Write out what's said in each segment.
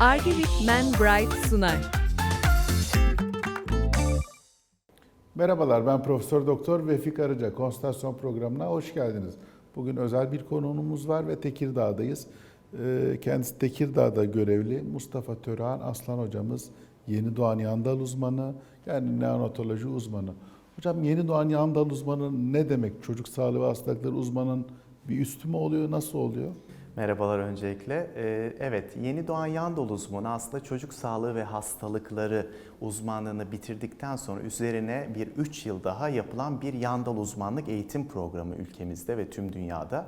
Argivit Man Bright sunar. Merhabalar ben Profesör Doktor Vefik Arıca. Konsültasyon programına hoş geldiniz. Bugün özel bir konuğumuz var ve Tekirdağ'dayız. Ee, Kendisi Tekirdağ'da görevli Mustafa Törehan Aslan hocamız. Yeni doğan yandal uzmanı yani neonatoloji uzmanı. Hocam yeni doğan yandal uzmanı ne demek? Çocuk sağlığı ve hastalıkları uzmanın bir üstü mü oluyor? Nasıl oluyor? Merhabalar öncelikle. Ee, Evet, yeni doğan yan dolu uzmanı aslında çocuk sağlığı ve hastalıkları uzmanlığını bitirdikten sonra üzerine bir 3 yıl daha yapılan bir yan dal uzmanlık eğitim programı ülkemizde ve tüm dünyada.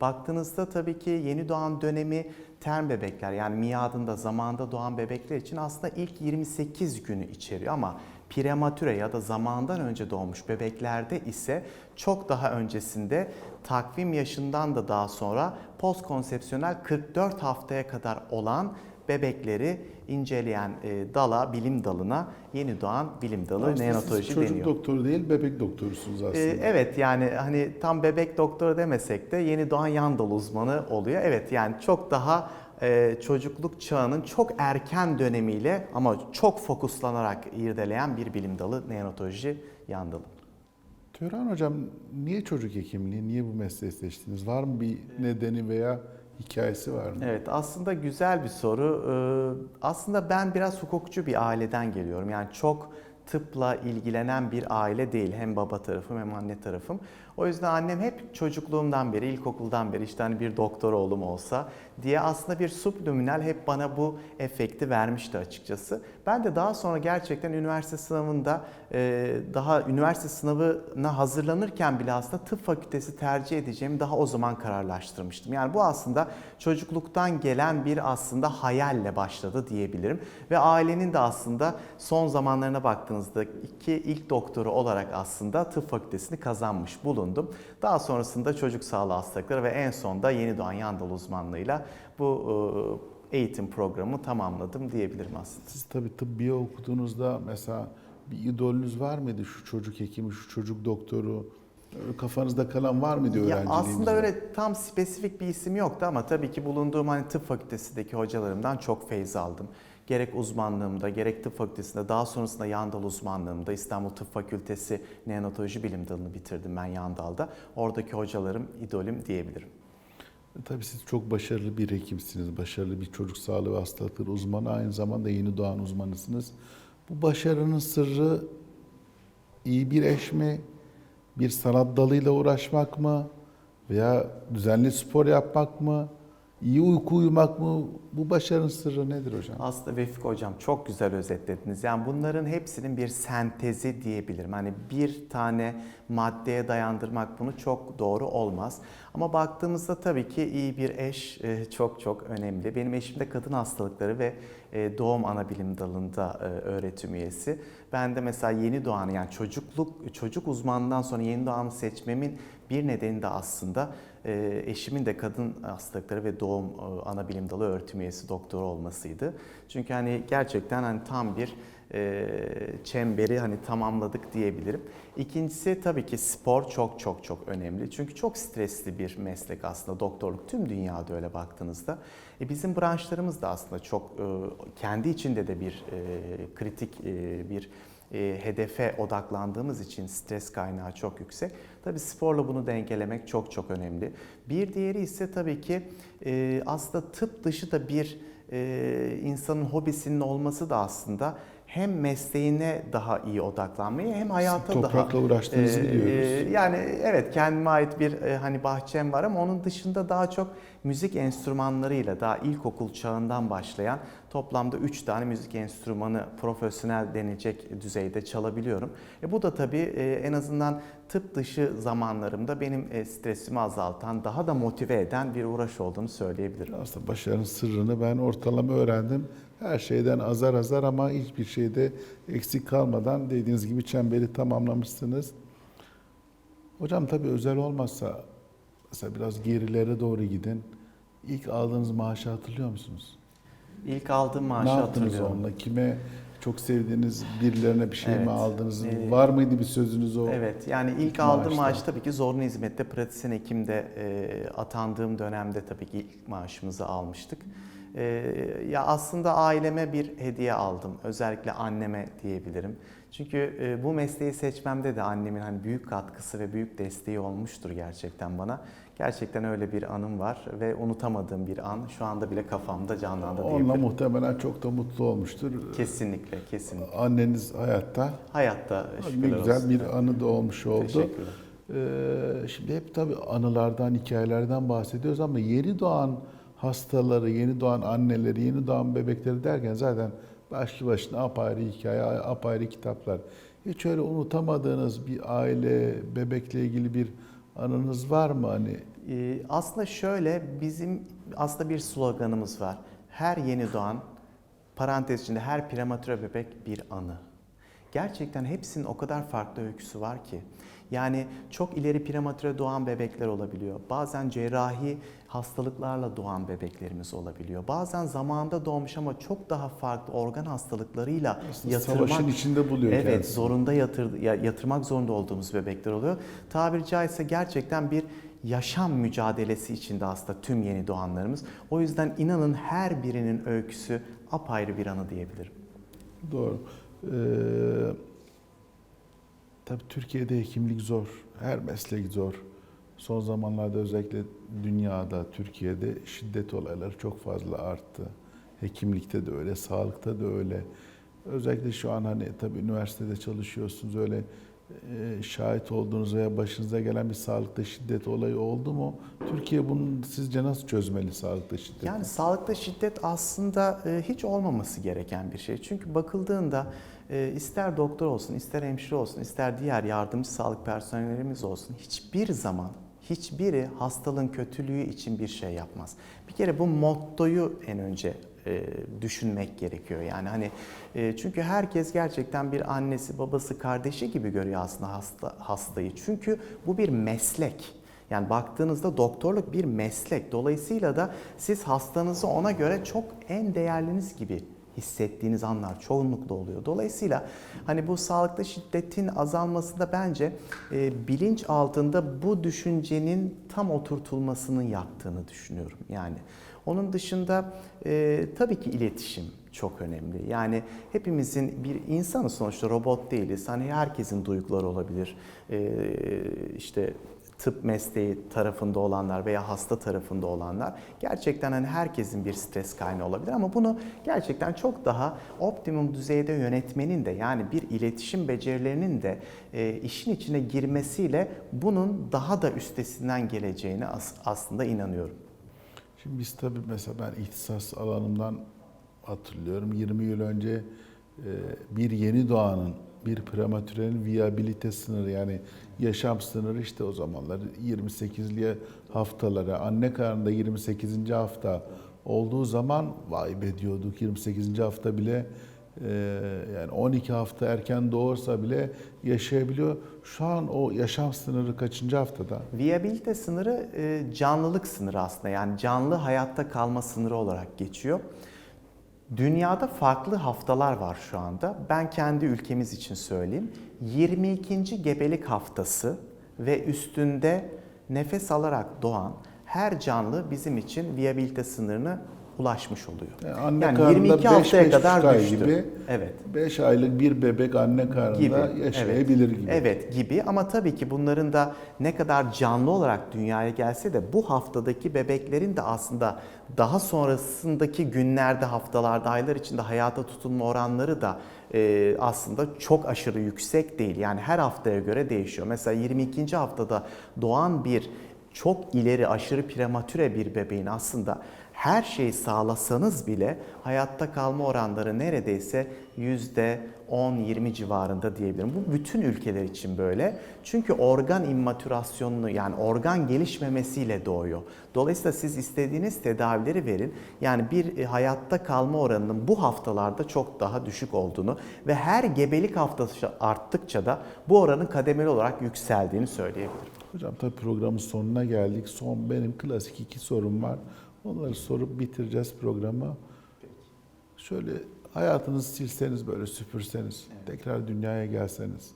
Baktığınızda tabii ki yeni doğan dönemi term bebekler yani miadında zamanda doğan bebekler için aslında ilk 28 günü içeriyor ama prematüre ya da zamandan önce doğmuş bebeklerde ise çok daha öncesinde takvim yaşından da daha sonra postkonsepsiyonel 44 haftaya kadar olan bebekleri inceleyen e, dala, bilim dalına yeni doğan bilim dalı Aslında siz neonatoloji çocuk deniyor. doktoru değil bebek doktorusunuz aslında. Ee, evet yani hani tam bebek doktoru demesek de yeni doğan yan dal uzmanı oluyor. Evet yani çok daha e, çocukluk çağının çok erken dönemiyle ama çok fokuslanarak irdeleyen bir bilim dalı neonatoloji yan dalı. Tören hocam niye çocuk hekimliği, niye bu mesleği seçtiniz? Var mı bir nedeni veya hikayesi var mı? Evet aslında güzel bir soru. Ee, Aslında ben biraz hukukçu bir aileden geliyorum. Yani çok tıpla ilgilenen bir aile değil. Hem baba tarafım hem anne tarafım. O yüzden annem hep çocukluğumdan beri, ilkokuldan beri işte hani bir doktor oğlum olsa diye aslında bir subliminal hep bana bu efekti vermişti açıkçası. Ben de daha sonra gerçekten üniversite sınavında e, daha üniversite sınavına hazırlanırken bile aslında tıp fakültesi tercih edeceğimi daha o zaman kararlaştırmıştım. Yani bu aslında çocukluktan gelen bir aslında hayalle başladı diyebilirim. Ve ailenin de aslında son zamanlarına baktığınızda iki ilk doktoru olarak aslında tıp fakültesini kazanmış bulundum. Daha sonrasında çocuk sağlığı hastalıkları ve en sonda yeni doğan yandal uzmanlığıyla bu e, eğitim programı tamamladım diyebilirim aslında. Siz tabii tıbbiye okuduğunuzda mesela bir idolünüz var mıydı? Şu çocuk hekimi, şu çocuk doktoru. Öyle Kafanızda kalan var mıydı Ya öğrenciliğinizde? aslında öyle tam spesifik bir isim yoktu ama tabii ki bulunduğum hani tıp fakültesindeki hocalarımdan çok feyz aldım. Gerek uzmanlığımda, gerek tıp fakültesinde, daha sonrasında Yandal uzmanlığımda İstanbul Tıp Fakültesi Neonatoloji Bilim Dalı'nı bitirdim ben Yandal'da. Oradaki hocalarım idolüm diyebilirim. Tabii siz çok başarılı bir hekimsiniz. Başarılı bir çocuk sağlığı ve hastalıkları uzmanı. Aynı zamanda yeni doğan uzmanısınız. Bu başarının sırrı iyi bir eş mi? Bir sanat dalıyla uğraşmak mı? Veya düzenli spor yapmak mı? İyi uyku uyumak mı? Bu başarının sırrı nedir hocam? Aslında Vefik Hocam çok güzel özetlediniz. Yani bunların hepsinin bir sentezi diyebilirim. Hani bir tane maddeye dayandırmak bunu çok doğru olmaz. Ama baktığımızda tabii ki iyi bir eş e, çok çok önemli. Benim eşim de kadın hastalıkları ve e, doğum ana bilim dalında e, öğretim üyesi. Ben de mesela yeni doğanı yani çocukluk çocuk uzmanından sonra yeni doğanı seçmemin bir nedeni de aslında e, eşimin de kadın hastalıkları ve doğum e, ana bilim dalı öğretim üyesi doktor olmasıydı. Çünkü hani gerçekten hani tam bir e, çemberi hani tamamladık diyebilirim. İkincisi tabii ki spor çok çok çok önemli. Çünkü çok stresli bir meslek aslında doktorluk. Tüm dünyada öyle baktığınızda. E, bizim branşlarımız da aslında çok e, kendi içinde de bir e, kritik e, bir e, hedefe odaklandığımız için stres kaynağı çok yüksek. Tabii sporla bunu dengelemek çok çok önemli. Bir diğeri ise tabii ki e, aslında tıp dışı da bir e, insanın hobisinin olması da aslında hem mesleğine daha iyi odaklanmayı hem hayata daha... Toprakla uğraştığınızı biliyoruz. Yani evet kendime ait bir e, hani bahçem var ama onun dışında daha çok müzik enstrümanlarıyla daha ilkokul çağından başlayan toplamda 3 tane müzik enstrümanı profesyonel denecek düzeyde çalabiliyorum. E bu da tabii e, en azından tıp dışı zamanlarımda benim e, stresimi azaltan, daha da motive eden bir uğraş olduğunu söyleyebilirim. Aslında başarının sırrını ben ortalama öğrendim. Her şeyden azar azar ama hiçbir şeyde eksik kalmadan dediğiniz gibi çemberi tamamlamışsınız. Hocam tabii özel olmazsa mesela biraz gerilere doğru gidin. İlk aldığınız maaşı hatırlıyor musunuz? İlk aldığım maaşı ne yaptınız hatırlıyorum. onunla? Kime çok sevdiğiniz birilerine bir şey mi Evet. aldınız? Ee, Var mıydı bir sözünüz o? Evet yani ilk İlk aldığım maaşta. maaş tabii ki zorunlu hizmette pratisyen hekimde e, atandığım dönemde tabii ki ilk maaşımızı almıştık. Ee, ya aslında aileme bir hediye aldım. Özellikle anneme diyebilirim. Çünkü e, bu mesleği seçmemde de annemin hani büyük katkısı ve büyük desteği olmuştur gerçekten bana. Gerçekten öyle bir anım var ve unutamadığım bir an. Şu anda bile kafamda canlandı Onunla diyebilirim. muhtemelen çok da mutlu olmuştur. Kesinlikle, kesinlikle. Anneniz hayatta. Hayatta Ne şükürler güzel olsun. bir anı da olmuş oldu. Teşekkürler. Ee, şimdi hep tabii anılardan, hikayelerden bahsediyoruz ama yeni doğan hastaları, yeni doğan anneleri, yeni doğan bebekleri derken zaten başlı başına apayrı hikaye, apayrı kitaplar. Hiç öyle unutamadığınız bir aile, bebekle ilgili bir anınız var mı? Hani Ee, aslında şöyle bizim aslında bir sloganımız var. Her yeni doğan parantez içinde her prematüre bebek bir anı. Gerçekten hepsinin o kadar farklı öyküsü var ki. Yani çok ileri prematüre doğan bebekler olabiliyor. Bazen cerrahi hastalıklarla doğan bebeklerimiz olabiliyor. Bazen zamanında doğmuş ama çok daha farklı organ hastalıklarıyla aslında yatırmak savaşın içinde buluyor Evet, kendisini. zorunda yatır, ya- yatırmak zorunda olduğumuz bebekler oluyor. Tabiri caizse gerçekten bir yaşam mücadelesi içinde aslında tüm yeni doğanlarımız. O yüzden inanın her birinin öyküsü apayrı bir anı diyebilirim. Doğru. Ee, tabii Türkiye'de hekimlik zor. Her meslek zor. Son zamanlarda özellikle dünyada, Türkiye'de şiddet olayları çok fazla arttı. Hekimlikte de öyle, sağlıkta da öyle. Özellikle şu an hani tabii üniversitede çalışıyorsunuz öyle e, şahit olduğunuz veya başınıza gelen bir sağlıkta şiddet olayı oldu mu? Türkiye bunu sizce nasıl çözmeli sağlıkta şiddeti? Yani sağlıkta şiddet aslında e, hiç olmaması gereken bir şey. Çünkü bakıldığında e, ister doktor olsun, ister hemşire olsun, ister diğer yardımcı sağlık personellerimiz olsun hiçbir zaman hiçbiri hastalığın kötülüğü için bir şey yapmaz. Bir kere bu mottoyu en önce e, düşünmek gerekiyor. Yani hani e, çünkü herkes gerçekten bir annesi, babası, kardeşi gibi görüyor aslında hasta hastayı. Çünkü bu bir meslek. Yani baktığınızda doktorluk bir meslek. Dolayısıyla da siz hastanızı ona göre çok en değerliniz gibi hissettiğiniz anlar çoğunlukla oluyor. Dolayısıyla hani bu sağlıkta şiddetin azalmasında bence e, bilinç altında bu düşüncenin tam oturtulmasının yaptığını düşünüyorum. Yani onun dışında e, tabii ki iletişim çok önemli. Yani hepimizin bir insanı sonuçta robot değiliz. Hani herkesin duyguları olabilir. E, işte tıp mesleği tarafında olanlar veya hasta tarafında olanlar gerçekten hani herkesin bir stres kaynağı olabilir ama bunu gerçekten çok daha optimum düzeyde yönetmenin de yani bir iletişim becerilerinin de e, işin içine girmesiyle bunun daha da üstesinden geleceğine as- aslında inanıyorum. Şimdi biz tabii mesela ben ihtisas alanımdan hatırlıyorum. 20 yıl önce e, bir yeni doğanın, bir prematürenin viyabilite sınırı yani yaşam sınırı işte o zamanlar 28'li haftalara, anne karnında 28. hafta olduğu zaman vay be diyorduk 28. hafta bile e, yani 12 hafta erken doğursa bile yaşayabiliyor. Şu an o yaşam sınırı kaçıncı haftada? Viyabilite sınırı e, canlılık sınırı aslında yani canlı hayatta kalma sınırı olarak geçiyor. Dünyada farklı haftalar var şu anda. Ben kendi ülkemiz için söyleyeyim. 22. gebelik haftası ve üstünde nefes alarak doğan her canlı bizim için viyabilite sınırını ulaşmış oluyor. Yani anne Yani karnında 22 beş, haftaya kadar düştü. gibi Evet. 5 aylık bir bebek anne karnında gibi yaşayabilir evet. gibi. Evet gibi ama tabii ki bunların da ne kadar canlı olarak dünyaya gelse de bu haftadaki bebeklerin de aslında daha sonrasındaki günlerde, haftalarda, aylar içinde hayata tutunma oranları da e, aslında çok aşırı yüksek değil. Yani her haftaya göre değişiyor. Mesela 22. haftada doğan bir çok ileri aşırı prematüre bir bebeğin aslında her şeyi sağlasanız bile hayatta kalma oranları neredeyse yüzde 10-20 civarında diyebilirim. Bu bütün ülkeler için böyle. Çünkü organ immatürasyonunu yani organ gelişmemesiyle doğuyor. Dolayısıyla siz istediğiniz tedavileri verin. Yani bir e, hayatta kalma oranının bu haftalarda çok daha düşük olduğunu ve her gebelik haftası arttıkça da bu oranın kademeli olarak yükseldiğini söyleyebilirim. Hocam tabii programın sonuna geldik. Son benim klasik iki sorum var. Onları sorup bitireceğiz programı. Şöyle hayatınızı silseniz böyle süpürseniz, tekrar dünyaya gelseniz.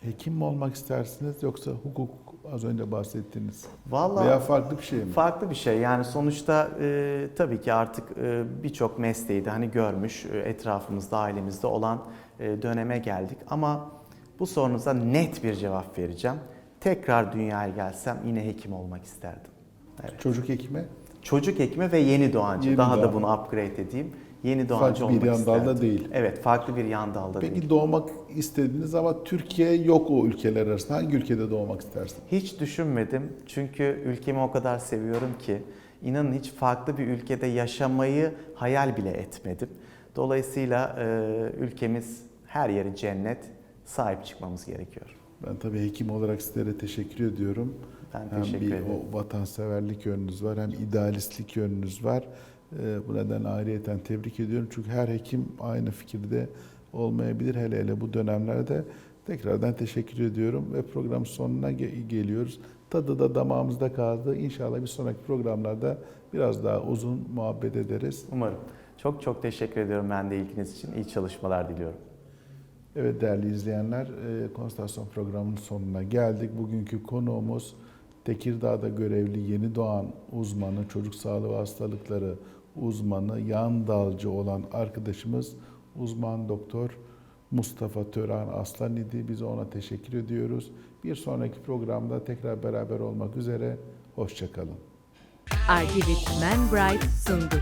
Hekim mi olmak istersiniz yoksa hukuk az önce bahsettiniz Vallahi veya farklı bir şey mi? Farklı bir şey yani sonuçta e, tabii ki artık e, birçok mesleği de hani görmüş e, etrafımızda ailemizde olan e, döneme geldik ama bu sorunuza net bir cevap vereceğim. Tekrar dünyaya gelsem yine hekim olmak isterdim. Evet. Çocuk hekimi Çocuk hekimi ve yeni doğancı. Yeni Daha da doğan. bunu upgrade edeyim. Yeni doğancı Farklı bir olmak yan dalda isterdim. değil. Evet, farklı bir yan dalda Peki değil. doğmak istediniz ama Türkiye yok o ülkeler arasında. Hangi ülkede doğmak istersin? Hiç düşünmedim çünkü ülkemi o kadar seviyorum ki inanın hiç farklı bir ülkede yaşamayı hayal bile etmedim. Dolayısıyla e, ülkemiz her yeri cennet, sahip çıkmamız gerekiyor. Ben tabii hekim olarak sizlere teşekkür ediyorum. Ben hem teşekkür bir ederim. o vatanseverlik yönünüz var hem idealistlik yönünüz var. Ee, bu nedenle ayrıyeten tebrik ediyorum. Çünkü her hekim aynı fikirde olmayabilir. Hele hele bu dönemlerde tekrardan teşekkür ediyorum ve program sonuna ge- geliyoruz. Tadı da damağımızda kaldı. İnşallah bir sonraki programlarda biraz daha uzun muhabbet ederiz. Umarım. Çok çok teşekkür ediyorum ben de ilginiz için. İyi çalışmalar diliyorum. Evet değerli izleyenler, e, Konstasyon programının sonuna geldik. Bugünkü konuğumuz Tekirdağ'da görevli yeni doğan uzmanı, çocuk sağlığı hastalıkları uzmanı, yan dalcı olan arkadaşımız uzman doktor Mustafa Tören Aslan idi. Biz ona teşekkür ediyoruz. Bir sonraki programda tekrar beraber olmak üzere. Hoşçakalın. Argivit Man Bright sundu.